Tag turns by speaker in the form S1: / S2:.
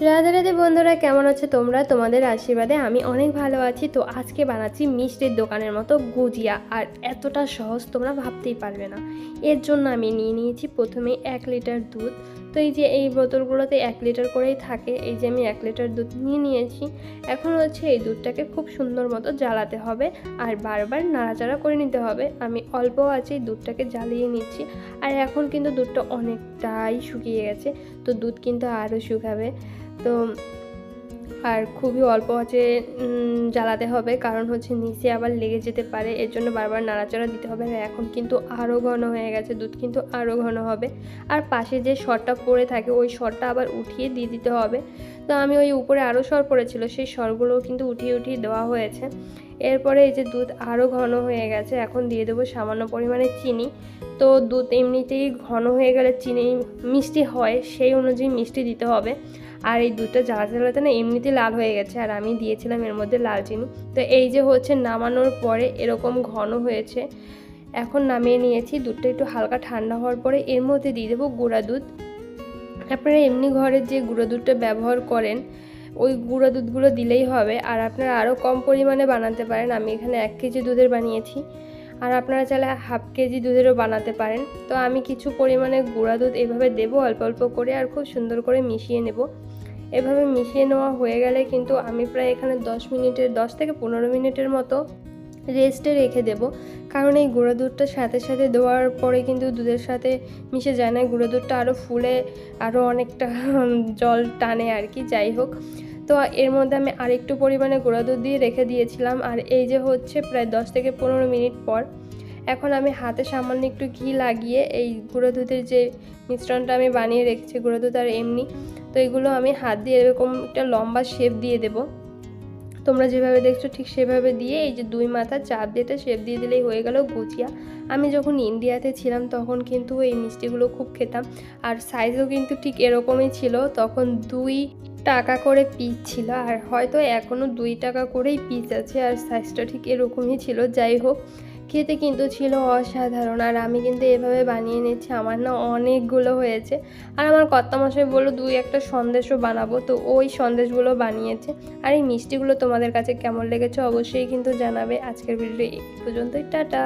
S1: রাধে রাধে বন্ধুরা, কেমন আছো তোমরা? তোমাদের আশীর্বাদে আমি অনেক ভালো আছি। তো আজকে বানাচ্ছি মিষ্টির দোকানের মতো গুজিয়া, আর এতটা সহজ তোমরা ভাবতেই পারবে না। এর জন্য আমি নিয়ে নিয়েছি প্রথমে এক লিটার দুধ তো এই যে এই বোতলগুলোতে এক লিটার করেই থাকে, এই যে আমি এক লিটার দুধ নিয়ে নিয়েছি। এখন হচ্ছে এই দুধটাকে খুব সুন্দর মতো জ্বালাতে হবে আর বারবার নাড়াচাড়া করে নিতে হবে। আমি অল্প আছে দুধটাকে জ্বালিয়ে নিচ্ছি আর এখন কিন্তু দুধটা অনেকটাই শুকিয়ে গেছে, তো দুধ কিন্তু আরও শুকাবে। তো আর খুবই অল্প হচ্ছে জ্বালাতে হবে। কারণ হচ্ছে নিচে আবার লেগে যেতে পারে, এর জন্য বারবার নাড়াচাড়া দিতে হবে। আর এখন কিন্তু আরও ঘন হয়ে গেছে, দুধ কিন্তু আরও ঘন হবে। আর পাশে যে সরটা পড়ে থাকে, ওই সরটা আবার উঠিয়ে দিয়ে দিতে হবে। তো আমি ওই উপরে আরও সর পড়েছিল, সেই সরগুলোও কিন্তু উঠিয়ে উঠিয়ে দেওয়া হয়েছে। এরপরে এই যে দুধ আরও ঘন হয়ে গেছে, এখন দিয়ে দেবো সামান্য পরিমাণে চিনি। তো দুধ এমনিতেই ঘন হয়ে গেলে চিনি মিষ্টি হয়, সেই অনুযায়ী মিষ্টি দিতে হবে। আর এই দুধটা জ্বালাতে জ্বালাতে না এমনিতেই লাল হয়ে গেছে, আর আমি দিয়েছিলাম এর মধ্যে লাল চিনি। তো এই যে হচ্ছে নামানোর পরে এরকম ঘন হয়েছে, এখন নামিয়ে নিয়েছি। দুধটা একটু হালকা ঠান্ডা হওয়ার পরে এর মধ্যে দিয়ে দেবো গুঁড়া দুধ। আপনারা এমনি ঘরে যে গুঁড়ো দুধটা ব্যবহার করেন ওই গুঁড়ো দুধগুলো দিলেই হবে। আর আপনারা আরও কম পরিমাণে বানাতে পারেন। আমি এখানে এক কেজি দুধের বানিয়েছি। আর আপনারা চাইলে হাফ কেজি দুধেরও বানাতে পারেন। তো আমি কিছু পরিমাণে গুঁড়া দুধ এভাবে দেব অল্প অল্প করে আর খুব সুন্দর করে মিশিয়ে নেব। এভাবে মিশিয়ে নেওয়া হয়ে গেলে কিন্তু আমি প্রায় এখানে দশ মিনিটের, দশ থেকে পনেরো মিনিটের মতো রেস্টে রেখে দেব। কারণ এই গুঁড়ো দুধটা সাথে সাথে দেওয়ার পরে কিন্তু দুধের সাথে মিশে যায় না। গুঁড়ো দুধটা আরও ফুলে আরও অনেকটা জল টানে আর কি, যাই হোক। তো এর মধ্যে আমি আরেকটু পরিমাণে গুঁড়ো দুধ দিয়ে রেখে দিয়েছিলাম। আর এই যে হচ্ছে প্রায় দশ থেকে পনেরো মিনিট পর, এখন আমি হাতে সামান্য একটু ঘি লাগিয়ে এই গুঁড়ো দুধের যে মিশ্রণটা আমি বানিয়ে রেখেছি, গুঁড়ো দুধ আর এমনি, তো এগুলো আমি হাত দিয়ে এরকম একটা লম্বা শেপ দিয়ে দেবো। তোমরা যেভাবে দেখছ ঠিক সেভাবে দিয়ে এই যে দুই মাথা চাপ এটা শেপ দিয়ে দিলেই হয়ে গেল গুচিয়া আমি যখন ইন্ডিয়াতে ছিলাম তখন কিন্তু এই মিষ্টিগুলো খুব খেতাম। আর সাইজও কিন্তু ঠিক এরকমই ছিল। তখন দুই টাকা করে পিস ছিল। আর হয়তো এখনও দুই টাকা করেই পিস আছে। আর সাইজটা ঠিক এরকমই ছিল। যাই হোক খেতে কিন্তু ছিল অসাধারণ। আর আমি কিন্তু এভাবে বানিয়ে নিচ্ছি, আমার না অনেকগুলো হয়েছে। আর আমার কর্তামশাই বলল, দুই একটা সন্দেশও বানাবো। তো ওই সন্দেশগুলো বানিয়েছে। আর এই মিষ্টিগুলো তোমাদের কাছে কেমন লেগেছে অবশ্যই কিন্তু জানাবে। আজকের ভিডিও এই পর্যন্তই, টাটা।